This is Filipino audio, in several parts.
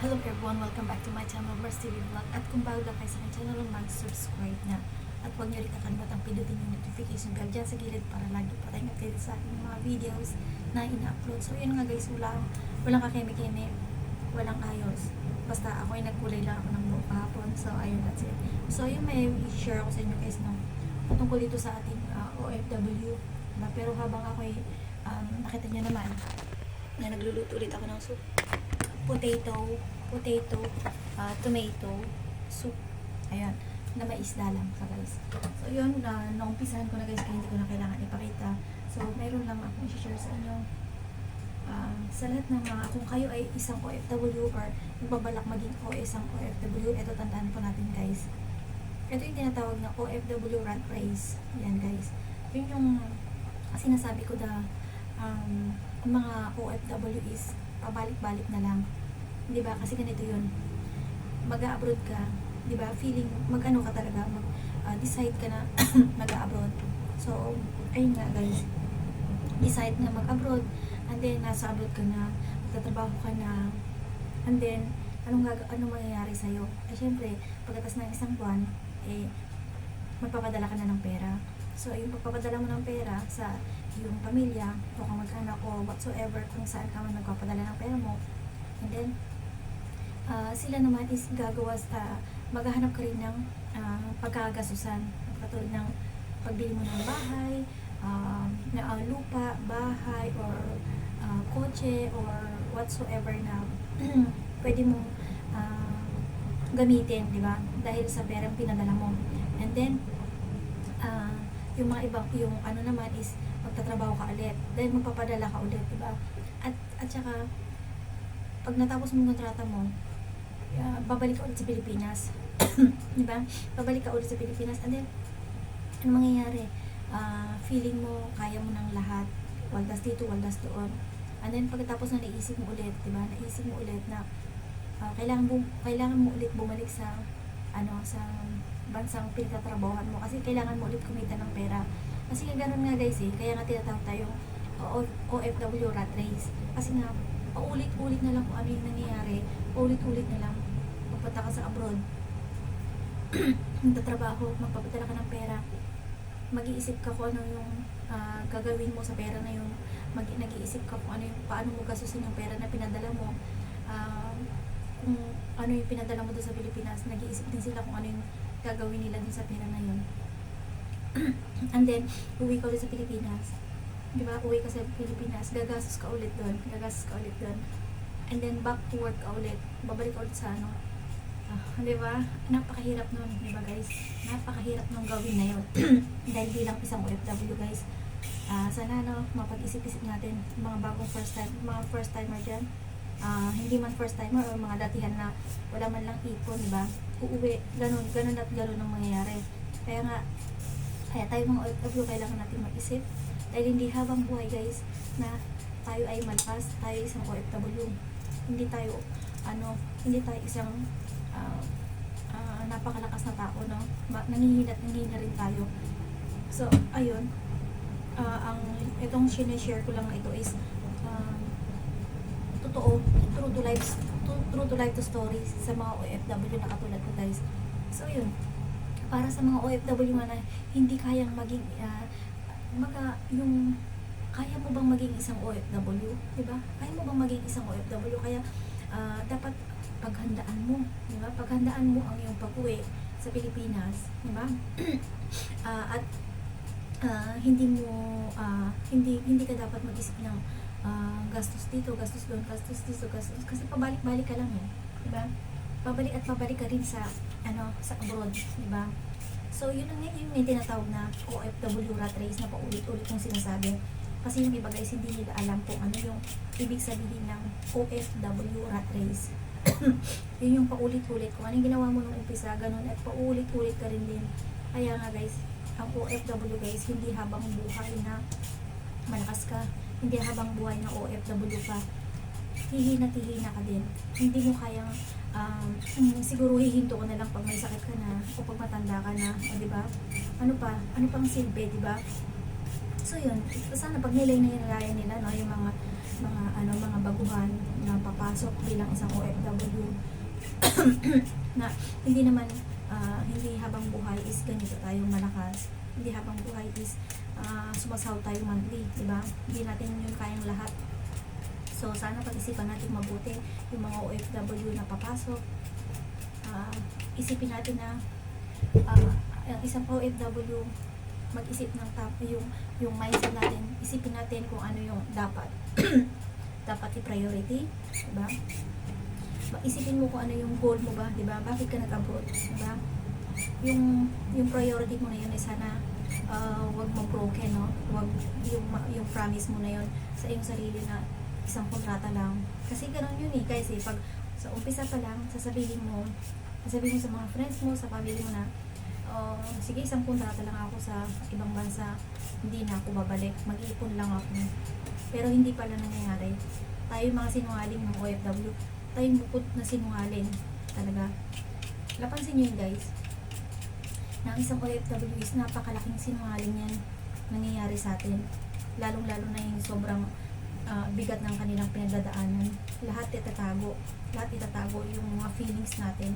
Hello everyone, welcome back to my channel, Mars Vlog. At kung bago lang kayo sa aking channel, mag-subscribe na. At huwag niyo rin kakalimutan pindutin yung notification bell dyan sa gilid para lagi pa tayong updated sa aking mga videos na ina-upload. So yun nga guys, walang, walang kakeme-keme, walang ayos. Basta ako ay nagkulay lang ako ng buhok kahapon. So ayun, that's it. So yun may i-share ako sa inyo guys no, tungkol dito sa ating uh, OFW. Na, pero habang ako ay um, nakita niyo naman na nagluluto ulit ako ng soup potato, potato, ah, tomato, soup. Ayan, na may isda lang sa guys. So yun, na naumpisahan ko na guys, kaya hindi ko na kailangan ipakita. So meron lang akong i-share sa inyo. Ah, sa lahat ng mga, kung kayo ay isang OFW or nagbabalak maging o isang OFW, ito tandaan po natin guys. Ito yung tinatawag na OFW rat race. Yan guys. Yun yung sinasabi ko na um, mga OFW is pabalik-balik na lang. 'Di ba? Kasi ganito 'yun. Mag-abroad ka, 'di ba? Feeling mag-ano ka talaga, mag ah, decide ka na mag-abroad. So, ayun nga guys. Decide na mag-abroad and then nasa abroad ka na, magtatrabaho ka na. And then anong gag anong mangyayari sa iyo? Eh syempre, pagkatapos ng isang buwan, eh magpapadala ka na ng pera. So, yung pagpapadala mo ng pera sa yung pamilya, o kung mag-anak o whatsoever, kung saan ka man nagpapadala ng pera mo. And then, ah, sila naman is gagawa sa, maghahanap ka rin ng ah, pagkagasusan. Katulad ng pagbili mo ng bahay, ah, na ah, lupa, bahay, or ah, kotse, or whatsoever na pwede mo ah, gamitin, di ba? Dahil sa perang pinadala mo. And then, ah, yung mga ibang, yung ano naman is magtatrabaho ka ulit. Dahil magpapadala ka ulit, di ba? At, at saka, pag natapos mo kontrata mo, ah, babalik ka ulit sa Pilipinas. di ba? Babalik ka ulit sa Pilipinas. And then, ano mangyayari? Ah, feeling mo, kaya mo ng lahat. Waldas dito, waldas doon. And then, pagkatapos na naisip mo ulit, di ba? Naisip mo ulit na ah, kailangan, mo, kailangan mo ulit bumalik sa ano sa bansang pinagtatrabahoan mo kasi kailangan mo ulit kumita ng pera. Kasi nga ganun nga guys eh, kaya nga tinatawag tayong O- OFW rat race. Kasi nga, paulit-ulit na lang kung ano yung nangyayari, paulit-ulit na lang. Pupunta ka sa abroad, magtatrabaho, magpapadala ka ng pera, mag-iisip ka kung ano yung ah, gagawin mo sa pera na yun, mag nag-iisip ka kung ano yung, paano mo gastusin yung pera na pinadala mo, Ah, kung ano yung pinadala mo doon sa Pilipinas, nag-iisip din sila kung ano yung gagawin nila din sa pera na yun. And then, uwi ka ulit sa Pilipinas. Di ba? Uwi ka sa Pilipinas, gagastos ka ulit doon, gagastos ka ulit doon. And then, back to work ka ulit. Babalik ka ulit sa ano. Ah, di ba? Napakahirap nun, di ba guys? Napakahirap nung gawin na yun. Dahil bilang isang OFW guys, ah sana no, mapag-isip-isip natin mga bagong first time, mga first timer dyan. Ah, hindi man first timer or mga datihan na wala man lang ipon, di ba? Uuwi, ganun, ganun at ganun ang mangyayari. Kaya nga, kaya tayo mga OFW kailangan natin mag-isip dahil hindi habang buhay guys na tayo ay malakas, tayo isang OFW. Hindi tayo, ano, hindi tayo isang ah, ah, napakalakas na tao, no? Ma- Nanghihina rin tayo. So, ayun. Ah, ang itong sineshare ko lang ito is um, totoo, true to life, true to life to stories sa mga OFW na katulad ko guys. So yun, para sa mga OFW na hindi kayang maging, ah, maga, yung, kaya mo bang maging isang OFW? di ba Kaya mo bang maging isang OFW? Kaya, ah, dapat paghandaan mo, di ba? Paghandaan mo ang iyong pag-uwi sa Pilipinas, di ba? Ah, at ah, hindi mo ah, hindi hindi ka dapat mag-isip ng ah, gastos dito, gastos doon, gastos dito, gastos kasi pabalik-balik ka lang eh, di ba? Pabalik at pabalik ka rin sa ano, sa abroad, di ba? So, yun ang yun yung tinatawag na OFW rat race na paulit-ulit yung sinasabi. Kasi yung iba guys, hindi nila alam kung ano yung ibig sabihin ng OFW rat race. yun yung paulit-ulit. Kung anong ginawa mo nung umpisa, ganun, at paulit-ulit ka rin din. Kaya nga guys, ang OFW guys, hindi habang buhay na malakas ka, hindi habang buhay na OFW ka, hihina-hihina ka din. Hindi mo kayang, um, mm, siguro hihinto ka na lang pag may sakit ka na, o pag matanda ka na, o di ba? Ano pa? Ano pang silbi, di ba? So yun, sana pag nilay na nilalayan nila, no, yung mga mga ano mga baguhan na papasok bilang isang OFW na hindi naman ah, hindi habang buhay is ganito tayo malakas hindi habang buhay is ah, sumasahod tayo monthly di ba hindi natin yun kayang lahat so sana pag-isipan natin mabuti yung mga OFW na papasok. Ah, isipin natin na ang isang OFW mag-isip ng tap yung yung mindset natin isipin natin kung ano yung dapat. Dapat i-priority di ba Ba- isipin mo kung ano yung goal mo ba di ba bakit ka nag-abroad di ba yung yung priority mo na yun ay sana ah, wag mo broken no? Wag yung yung promise mo na yun sa iyong sarili na isang kontrata lang. Kasi ganun yun eh guys eh. Pag sa umpisa pa lang sasabihin mo sasabihin mo sa mga friends mo sa family mo na oh, sige isang kontrata lang ako sa ibang bansa. Hindi na ako babalik. Mag-ipon lang ako. Pero hindi pala nangyayari. Tayo mga sinungaling ng OFW tayo bukod na sinungaling. Talaga. Napansin nyo yun guys? Na ang isang OFW is napakalaking sinungaling yan nangyayari sa atin. Lalong lalo na yung sobrang ah, bigat ng kanilang pinagdadaanan lahat itatago lahat itatago yung mga feelings natin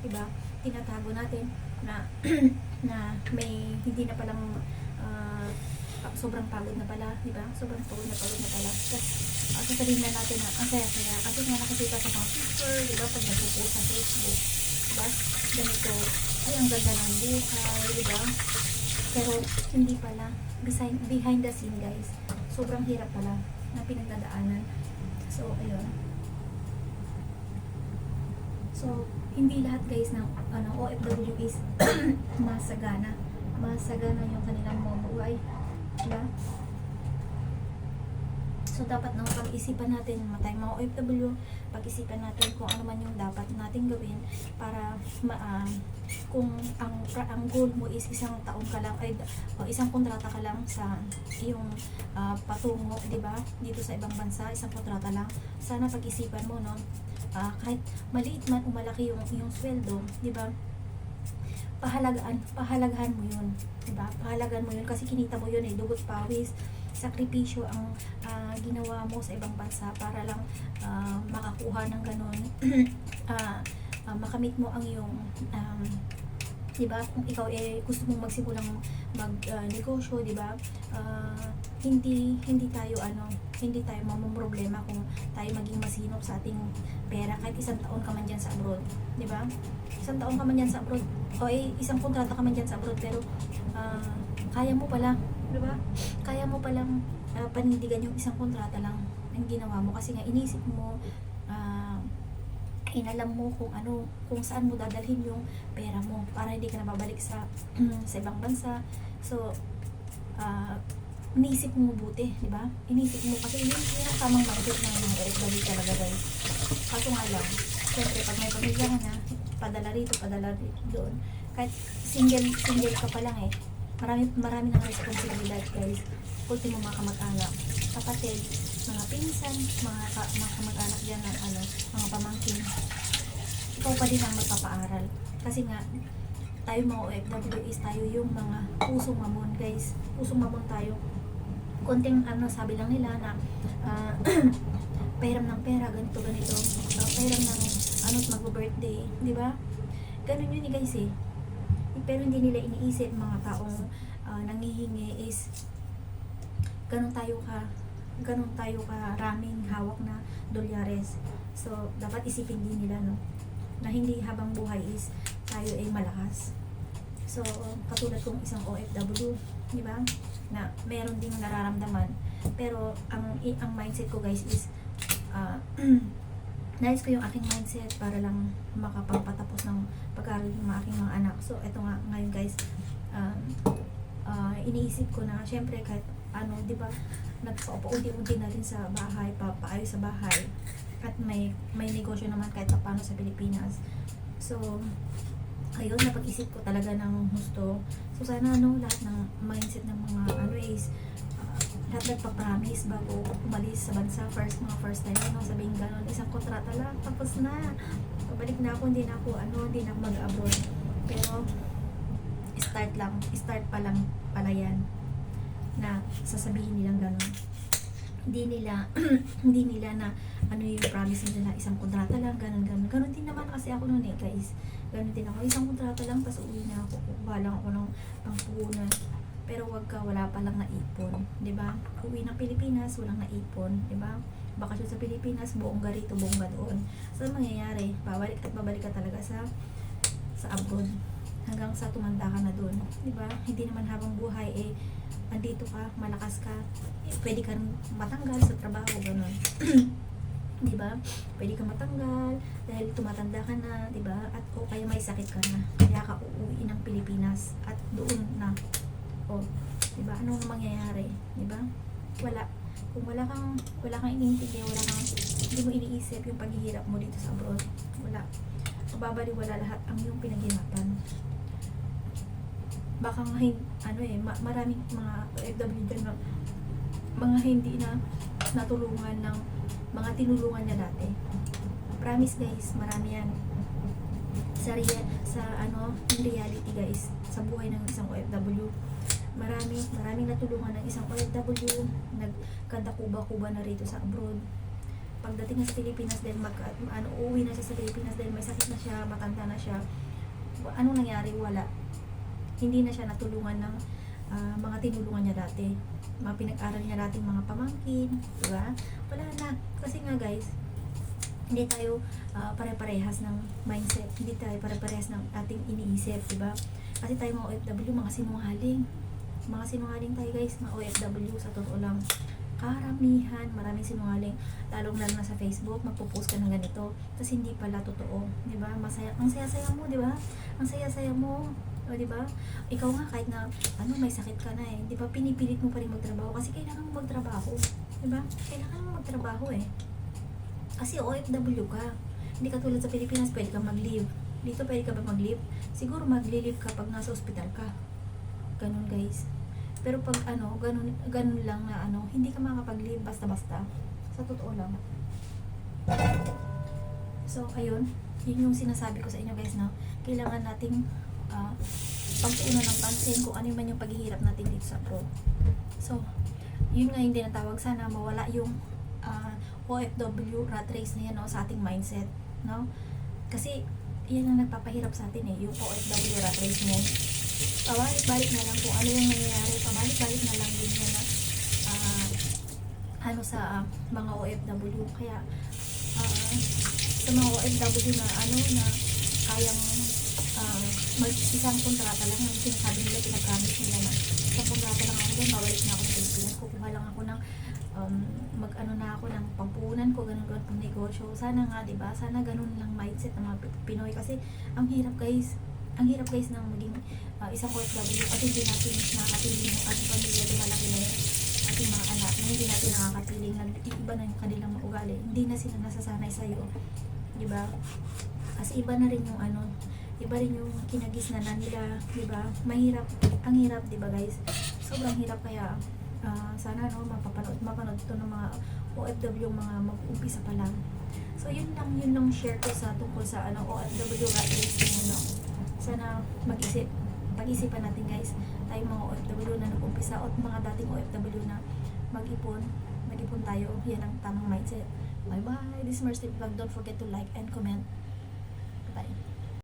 diba tinatago natin na na may hindi na palang pa- sobrang pagod na pala, di ba? Sobrang pagod na pagod na pala. Tapos, uh, sasabihin na natin na ang saya-saya. Kasi nga nakikita sa mga picture, di ba? Pag nagpo-post sa Facebook, di ba? Ganito, ay ang ganda ng buhay, di ba? Pero, hindi pala. Behind, behind the scene, guys. Sobrang hirap pala na pinagdadaanan. So, ayun. So, hindi lahat guys ng ano, OFW is masagana. Masagana yung kanilang mga buhay. Diba? So, dapat nang pag-isipan natin, matay mga OFW, pag-isipan natin kung ano man yung dapat natin gawin para ma, ah, kung ang, ang goal mo is isang taon ka lang, ay, o isang kontrata ka lang sa iyong ah, patungo, di ba? Dito sa ibang bansa, isang kontrata lang. Sana pag-isipan mo, no? Ah, kahit maliit man o malaki yung, yung sweldo, di ba? Pahalagaan, pahalagahan mo yun, di ba? Pahalagahan mo yun kasi kinita mo yun eh, dugot pawis, sakripisyo ang ah, ginawa mo sa ibang bansa para lang ah, makakuha ng ganun, ah, ah, makamit mo ang iyong um, 'di ba? Kung ikaw eh gusto mong magsimulang mag-negosyo, 'di ba? Ah, hindi hindi tayo ano, hindi tayo mamumroblema kung tayo maging masinop sa ating pera kahit isang taon ka man diyan sa abroad, 'di ba? Isang taon ka man diyan sa abroad o eh, isang kontrata ka man diyan sa abroad pero ah, kaya mo pala, 'di ba? Kaya mo palang ah, panindigan yung isang kontrata lang ang ginawa mo kasi nga inisip mo ah, inalam mo kung ano, kung saan mo dadalhin yung pera mo para hindi ka na sa sa ibang bansa. So, ah inisip mo mabuti, di ba? Inisip mo kasi yun, yun ang tamang mindset ng mga OFW talaga guys. Kaso nga lang, syempre pag may pamilya na, padala rito, padala rito, doon. Kahit single, single ka pa lang eh, marami, marami ng responsibilidad guys. Ultimo mga kamag-anak, kapatid, mga pinsan, mga, ka, mga kamag-anak dyan ng ano, mga pamangkin. Ikaw pa din ang magpapaaral. Kasi nga, tayo mga OFW is tayo yung mga pusong mamon guys. Pusong mamon tayo. Konting ano, sabi lang nila na ah, pairam ng pera, ganito, ganito. Uh, pairam ng ano, mag-birthday. Di ba? Ganun yun eh guys eh. Pero hindi nila iniisip mga taong ah, nangihingi is ganun tayo ka ganun tayo ka raming hawak na dolyares. So, dapat isipin din nila, no? Na hindi habang buhay is tayo ay malakas. So, katulad kong isang OFW, di ba? Na meron ding nararamdaman. Pero, ang, ang mindset ko guys is, ah, nais ko yung aking mindset para lang makapagpatapos ng pag-aaral ng aking mga anak. So, eto nga ngayon guys, um, ah, iniisip ko na, syempre kahit ano, di ba, nagpaupa-unti-unti na rin sa bahay, papaayos sa bahay. At may may negosyo naman kahit pa paano sa Pilipinas. So, ayun, napag-isip ko talaga ng gusto. So, sana ano, lahat ng mindset ng mga ano is, lahat nagpa-promise bago umalis sa bansa. First, mga first time, ano, sabihin gano'n, isang kontrata lang, tapos na. Pabalik na ako, hindi na ako, ano, hindi na mag-abroad. Pero, start lang, start pa lang pala yan na sasabihin nilang gano'n. hindi nila hindi nila na ano yung promise nila isang kontrata lang ganun ganun ganun din naman kasi ako noon eh guys ganun din ako isang kontrata lang tapos uwi na ako kukuha lang ako ng pangpuhunan pero wag ka wala pa lang naipon di ba uwi ng Pilipinas walang naipon di ba bakasyon sa Pilipinas buong rito buong doon so ang mangyayari babalik at babalik ka talaga sa sa abroad hanggang sa tumanda ka na doon di ba hindi naman habang buhay eh andito ka, malakas ka, eh, pwede ka rin matanggal sa trabaho, ganun. di ba? Pwede ka matanggal dahil tumatanda ka na, di ba? At o kaya may sakit ka na, kaya ka uuwi ng Pilipinas at doon na. O, di ba? Anong mangyayari? Di ba? Wala. Kung wala kang wala kang iniintindi, wala kang hindi mo iniisip yung paghihirap mo dito sa abroad. Wala. Mababaliwala lahat ang iyong pinaghirapan baka nga ano eh, ma- maraming mga OFW dyan na mga hindi na natulungan ng mga tinulungan niya dati. Promise guys, marami yan. Sa, sa ano, reality guys, sa buhay ng isang OFW, marami, maraming natulungan ng isang OFW, nagkanda kuba-kuba na rito sa abroad. Pagdating na sa Pilipinas dahil mag, ano, uuwi na siya sa Pilipinas dahil may sakit na siya, matanda na siya, anong nangyari? Wala hindi na siya natulungan ng ah, mga tinulungan niya dati. Mga pinag-aral niya dating mga pamangkin, di ba? Wala na. Kasi nga guys, hindi tayo ah, pare-parehas ng mindset. Hindi tayo pare-parehas ng ating iniisip, di ba? Kasi tayo mga OFW, mga sinungaling. Mga sinungaling tayo guys, mga OFW sa totoo lang. Karamihan, maraming sinungaling. Lalong lalo na sa Facebook, magpo-post ka ng ganito. Tapos hindi pala totoo, ba? Masaya, ang saya-saya mo, di ba? Ang saya-saya mo, o, di ba? Ikaw nga kahit na ano may sakit ka na eh, 'di ba? Pinipilit mo pa rin magtrabaho kasi kailangan mo magtrabaho, 'di ba? Kailangan mo magtrabaho eh. Kasi OFW ka. Hindi ka tulad sa Pilipinas, pwede ka mag-leave. Dito pwede ka ba mag-leave? Siguro mag-leave ka pag nasa ospital ka. Ganun guys. Pero pag ano, ganun, ganun lang na ano, hindi ka makakapag-leave basta-basta. Sa totoo lang. So, ayun. Yun yung sinasabi ko sa inyo guys na kailangan nating uh, pagtuunan ng pansin kung ano man yung paghihirap natin dito sa pro. So, yun nga yung tinatawag sana mawala yung uh, OFW rat race na yan no, sa ating mindset. No? Kasi, yan ang nagpapahirap sa atin eh, yung OFW rat race yan. Pabalik-balik na lang kung ano yung nangyayari, pabalik-balik na lang din na uh, ano sa uh, mga OFW. Kaya, uh, sa mga OFW na ano na kayang uh, mag isang kontrata lang yung sinasabi nila, pinapromise nila na isang kontrata lang ako doon, mawalik na ako sa Pilipinas, kukuha lang ako ng um, mag ano na ako ng pampunan ko, ganun ganun pang negosyo. Sana nga, di ba? Sana ganun lang mindset ng mga Pinoy kasi ang hirap guys, ang hirap guys ng maging uh, isang OFW at hindi natin nakakatili ng ating pamilya, lumalaki na yung ating mga anak na hindi natin nakakatili, nag-iiba na yung kanilang mga ugali. Hindi na sila nasasanay sa'yo. Di ba? Kasi iba na rin yung ano, iba rin yung kinagisnanan nila, di ba? Mahirap, ang hirap, di ba guys? Sobrang hirap kaya ah, sana no mapapanood mapanood to ng mga OFW yung mga mag-umpisa pa lang. So yun lang yun lang share ko sa tungkol sa ano OFW race no. Sana mag-isip pag-isipan natin guys. Tayo mga OFW na nag-umpisa at mga dating OFW na mag-ipon mag-ipon tayo. Yan ang tamang mindset. Bye bye this is Mercy Vlog. Don't forget to like and comment. Bye